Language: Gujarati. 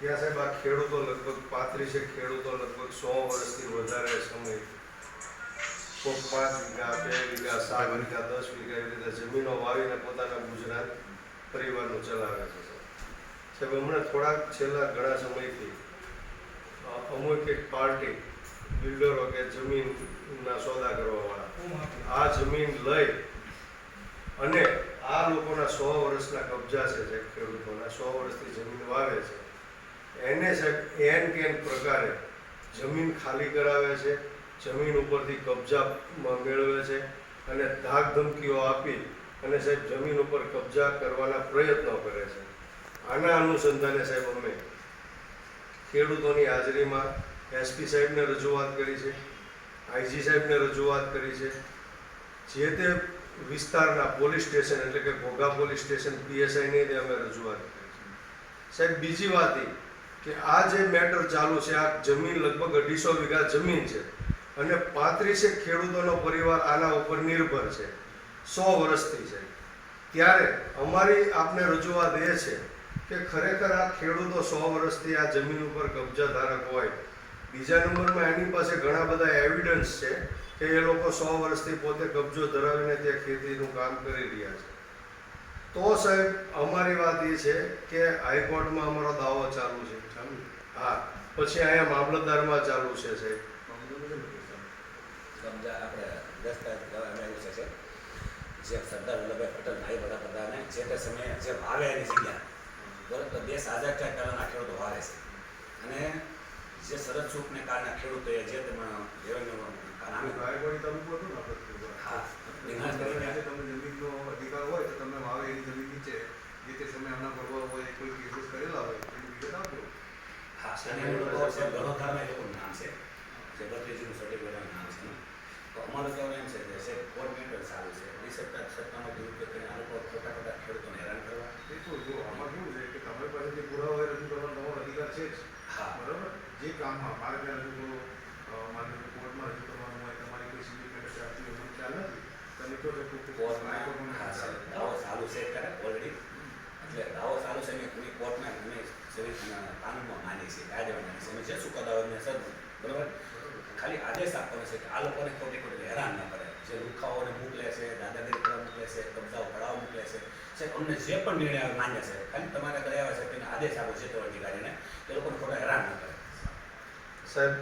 ત્યાં સાહેબ, આ ખેડૂતો લગભગ પાંત્રીસે ખેડૂતો લગભગ સો વર્ષથી વધારે સમય કોઈ પાંચ વીઘા, બે વીઘા, સાત વીઘા, દસ વીઘા એવી રીતે જમીનો વાવીને પોતાના ગુજરાત પરિવારનું ચલાવે છે, સાહેબ. હમણાં થોડાક છેલ્લા ઘણા સમયથી અમુક એક પાર્ટી બિલ્ડરો કે જમીનના સોદા કરવાવાળા, આ જમીન લઈ અને આ લોકોના સો વર્ષના કબજા છે જે ખેડૂતોના, સો વર્ષથી જમીન વાવે છે. એને એન કેન પ્રકારે જમીન ખાલી કરાવે છે, જમીન ઉપરથી કબજા મેળવે છે અને ધાક ધમકીઓ આપી અને સાહેબ જમીન ઉપર કબજા કરવાના પ્રયત્નો કરે છે. આના અનુસંધાને સાહેબ અમે ખેડૂતોની હાજરીમાં એસપી સાહેબને રજૂઆત કરી છે, આઈજી સાહેબને રજૂઆત કરી છે. જે તે વિસ્તારના પોલીસ સ્ટેશન એટલે કે ઘોઘા પોલીસ સ્ટેશન પીએસઆઈને અમે રજૂઆત કરી છે. સાહેબ બીજી વાત એ કે આ જે મેટર ચાલુ છે, આ જમીન લગભગ અઢીસો વીઘા જમીન છે અને પાંત્રીસેક ખેડૂતોનો પરિવાર આના ઉપર નિર્ભર છે, સો વર્ષથી છે. ત્યારે અમારી આપને રજૂઆત એ છે કે ખરેખર આ ખેડૂતો સો વર્ષથી આ જમીન ઉપર કબજા ધારક હોય. બીજા નંબરમાં એની પાસે ઘણા બધા એવિડન્સ છે કે એ લોકો સો વર્ષથી પોતે કબજો ધરાવીને ત્યાં ખેતીનું કામ કરી રહ્યા છે. તો સાહેબ અમારી વાત એ છે કે હાઈકોર્ટમાં અમારો દાવો ચાલુ છે હા. પછી અહીંયા મામલતદારમાં ચાલુ છે સાહેબ. કબજા આપણે કરવામાં આવ્યું છે જે સરદાર વલ્લભભાઈ પટેલ નાયબ વડાપ્રધાને જે તે સમયે જે ભાવે એની જગ્યા બરાબર? દેશ આઝાદ થાય પહેલાંના ખેડૂતો વાવે છે. અને જે સરસ છૂટને કારણે ખેડૂતોએ જે તેમાં રેવન્યુ નામે હા એના નિકાસ કરીને કારણે તમે જમીનનો અધિકાર હોય તો તમે વાવે જમીન નીચે જે તે સમય આના ભરવા હોય કોઈ કેસીસ કરેલા હોય એની વિગત આપજો. હા અને લોકો છે ગણોધારમાં એ લોકોનું નામ છે. જે બત્રીસનું નામ છે. તો અમારું કહેવાનું એમ છે કે છે કોર્ટ મેટર સારું છે એ સત્તા સત્તાનો દુરુપયોગ કરીને આ લોકો ખોટા ખોટા ખેડૂતોને હેરાન કરવા. એ તો જો આમાં કેવું છે કે તમારી પાસે જે પુરાવા હોય રજૂ કરવાનો તમારો અધિકાર છે જ. હા. બરાબર? જે કામમાં મારે ત્યાં રજૂ કરો મારે કોર્ટમાં રજૂ કરવાનું હોય તમારી કોઈ સિવિલ મેટર ચાલતી હોય મને નથી કોર્ટમાં હા સર. દાવો ચાલુ છે કરે ઓલરેડી એટલે દાવો ચાલુ છે મેં કોઈ કોર્ટમાં અમે કાનૂનમાં માની છે કાયદામાં માની છે. અમે જે એમને સર બરાબર? ખાલી આદેશ આપવાનો છે કે આ લોકોને ખોટી ખોટી હેરાન ન કરે. જે લુખાઓને મોકલે છે દાદાગીરી કરવા મોકલે છે કબજાઓ કરાવવા મોકલે છે. સાહેબ અમને જે પણ નિર્ણય માન્ય છે ખાલી તમારે કર્યા છે તેને આદેશ આપો છે તો અધિકારીને એ લોકોને ખોટા હેરાન ન કરે. સાહેબ